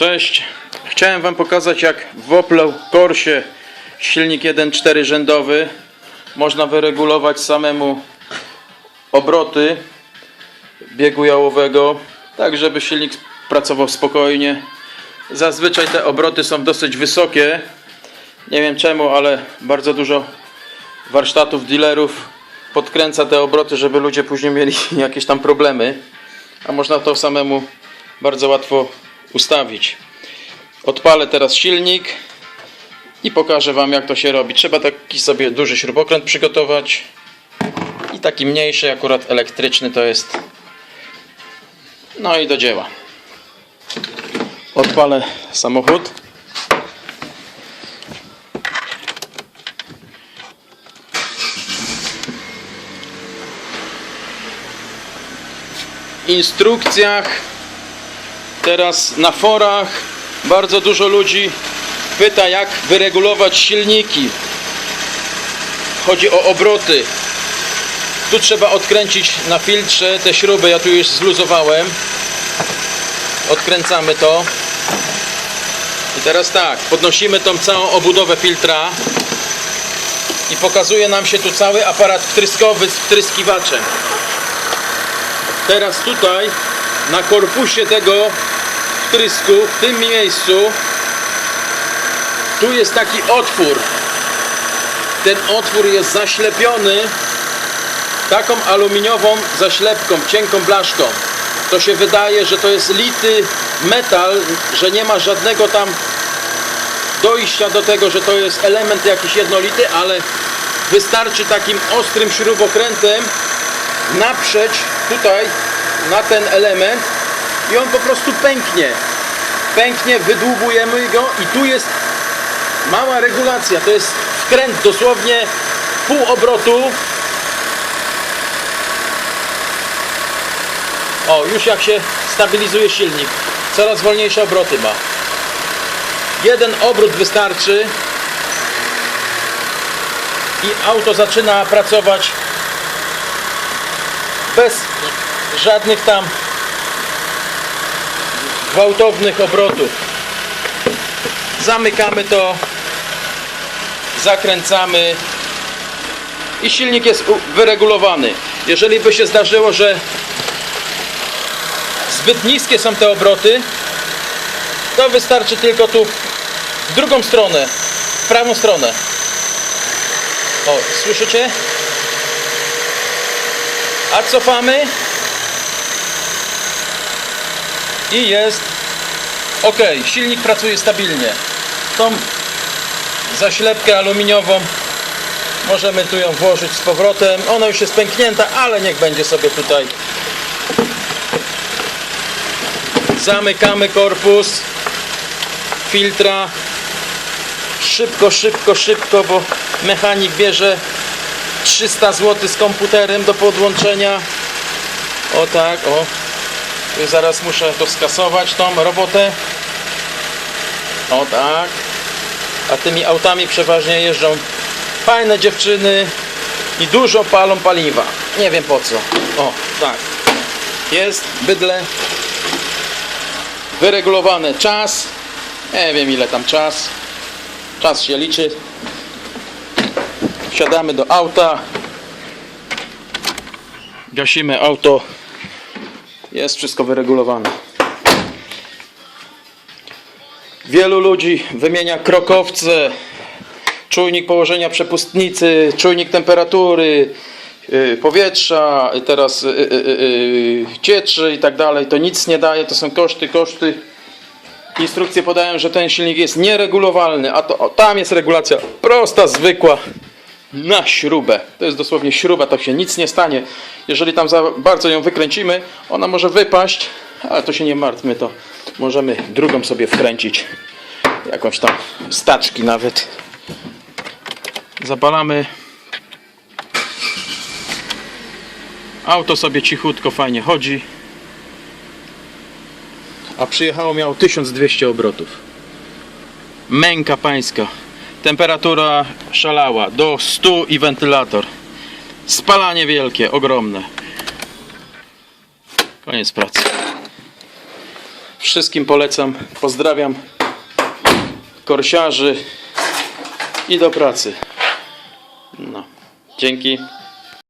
Cześć. Chciałem Wam pokazać jak w Opel Corsie silnik 1.4 rzędowy można wyregulować samemu obroty biegu jałowego tak żeby silnik pracował spokojnie. Zazwyczaj te obroty są dosyć wysokie. Nie wiem czemu, ale bardzo dużo warsztatów, dealerów podkręca te obroty, żeby ludzie później mieli jakieś tam problemy. A można to samemu bardzo łatwo ustawić. Odpalę teraz silnik i pokażę Wam jak to się robi. Trzeba taki sobie duży śrubokręt przygotować i taki mniejszy, akurat elektryczny to jest. No i do dzieła. Odpalę samochód. Instrukcjach Teraz na forach bardzo dużo ludzi pyta jak wyregulować silniki. Chodzi o obroty. Tu trzeba odkręcić na filtrze te śruby, ja tu już zluzowałem. Odkręcamy to. I teraz tak, podnosimy tą całą obudowę filtra i pokazuje nam się tu cały aparat wtryskowy z wtryskiwaczem. Teraz tutaj na korpusie tego w tym miejscu tu jest taki otwór. Ten otwór jest zaślepiony taką aluminiową zaślepką, cienką blaszką. To się wydaje, że to jest lity metal, że nie ma żadnego tam dojścia do tego, że to jest element jakiś jednolity, ale wystarczy takim ostrym śrubokrętem naprzeć tutaj na ten element i on po prostu pęknie. Pęknie, wydłubujemy go i tu jest mała regulacja, to jest wkręt dosłownie pół obrotu. O, już jak się stabilizuje silnik. Coraz wolniejsze obroty ma. Jeden obrót wystarczy. I auto zaczyna pracować bez żadnych tam gwałtownych obrotów. Zamykamy to zakręcamy i silnik jest wyregulowany. Jeżeli by się zdarzyło, że zbyt niskie są te obroty to wystarczy tylko tu w drugą stronę w prawą stronę. O, słyszycie? a cofamy i jest ok, silnik pracuje stabilnie. Tą zaślepkę aluminiową możemy tu ją włożyć z powrotem. Ona już jest pęknięta, ale niech będzie sobie tutaj. Zamykamy korpus filtra. Szybko, szybko, szybko bo mechanik bierze 300 zł z komputerem do podłączenia. O tak, o zaraz muszę to skasować tą robotę. O tak. A tymi autami przeważnie jeżdżą fajne dziewczyny i dużo palą paliwa. Nie wiem po co. O tak. Jest bydle. Wyregulowany czas. Nie wiem ile tam czas. Czas się liczy. Wsiadamy do auta. Gasimy auto jest wszystko wyregulowane. Wielu ludzi wymienia krokowce czujnik położenia przepustnicy czujnik temperatury yy, powietrza y, teraz yy, cieczy i tak dalej. To nic nie daje, to są koszty, koszty. Instrukcje podają, że ten silnik jest nieregulowalny a to o, tam jest regulacja prosta, zwykła na śrubę. To jest dosłownie śruba, tak się nic nie stanie. Jeżeli tam za bardzo ją wykręcimy, ona może wypaść, ale to się nie martwmy, to możemy drugą sobie wkręcić. Jakąś tam staczki nawet. Zapalamy. Auto sobie cichutko, fajnie chodzi. A przyjechało miało 1200 obrotów. Męka pańska. Temperatura szalała do 100 i wentylator. Spalanie wielkie, ogromne. Koniec pracy. Wszystkim polecam. Pozdrawiam korsiarzy i do pracy. No. Dzięki.